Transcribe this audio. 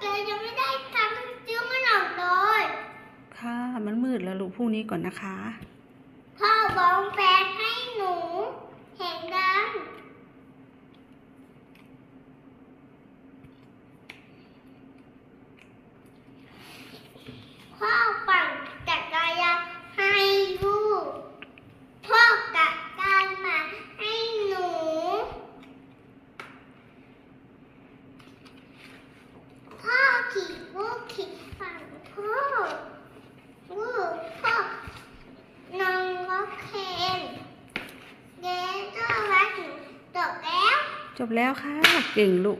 เกยังไม่ได้ทำเจิ้วมันออกเลยค่ะ มันมืดแล้วลูกพรุ่งนี้ก่อนนะคะ พ่อบอกแฟนให้หนูเห็นดังพ่อไป จบแล้ว จบแล้วค่ะ เก่งลูก